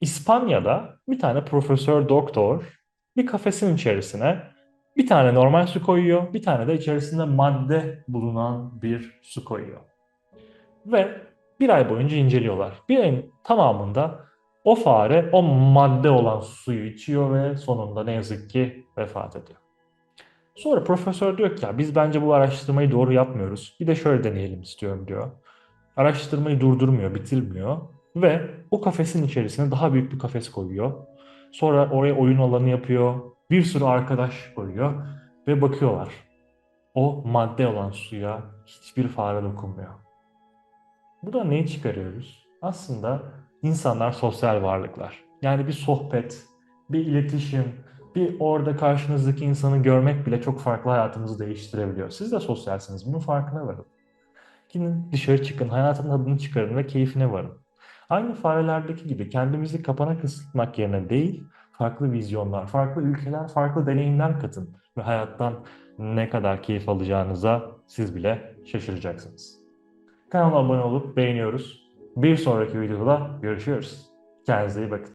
İspanya'da bir tane profesör doktor bir kafesin içerisine bir tane normal su koyuyor, bir tane de içerisinde madde bulunan bir su koyuyor. Ve bir ay boyunca inceliyorlar. Bir ayın tamamında o fare o madde olan suyu içiyor ve sonunda ne yazık ki vefat ediyor. Sonra profesör diyor ki ya biz bence bu araştırmayı doğru yapmıyoruz. Bir de şöyle deneyelim istiyorum diyor. Araştırmayı durdurmuyor, bitirmiyor ve o kafesin içerisine daha büyük bir kafes koyuyor. Sonra oraya oyun alanı yapıyor. Bir sürü arkadaş koyuyor ve bakıyorlar. O madde olan suya hiçbir fare dokunmuyor. Bu da neyi çıkarıyoruz? Aslında insanlar sosyal varlıklar. Yani bir sohbet, bir iletişim, bir orada karşınızdaki insanı görmek bile çok farklı hayatımızı değiştirebiliyor. Siz de sosyalsiniz. Bunun farkına varın. Gidin dışarı çıkın, hayatın tadını çıkarın ve keyfine varın. Aynı farelerdeki gibi kendimizi kapana kısıtmak yerine değil, farklı vizyonlar, farklı ülkeler, farklı deneyimler katın ve hayattan ne kadar keyif alacağınıza siz bile şaşıracaksınız. Kanalıma abone olup beğeniyoruz. Bir sonraki videoda görüşürüz. Kendinize iyi bakın.